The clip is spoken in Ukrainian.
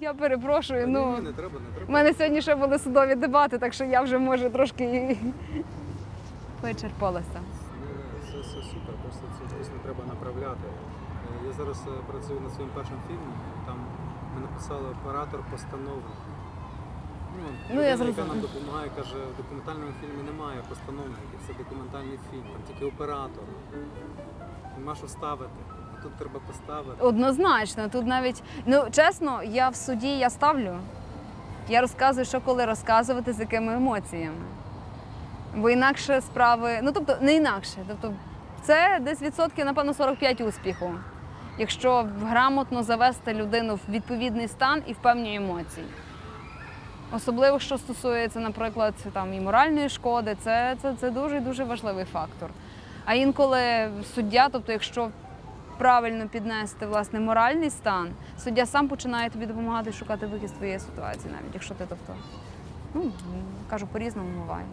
Я перепрошую. Ну ні, не треба, не у мене сьогодні ще були судові дебати, так що я вже можу трошки і вичерпалася. Це все супер, просто це не треба направляти. Е, Я зараз е, працюю над своїм першим фільмом, там ми написали оператор постановник. Ну, Ну, людина, я яка нам допомагає, каже, в документальному фільмі немає постановників, це документальний фільм, там тільки оператор. Нема що ставити. Тут треба поставити. Однозначно, тут навіть ну чесно, я в суді я ставлю. Я розказую, що коли розказувати, з якими емоціями. Бо інакше справи, ну тобто не інакше. Тобто, це десь відсотків, напевно, 45 успіху. Якщо грамотно завести людину в відповідний стан і в певні емоції. Особливо, що стосується, наприклад, там і моральної шкоди, це, це, це дуже дуже важливий фактор. А інколи суддя, тобто, якщо правильно піднести власне моральний стан, суддя сам починає тобі допомагати шукати вихід з твоєї ситуації, навіть якщо ти тобто, ну кажу, по-різному буває.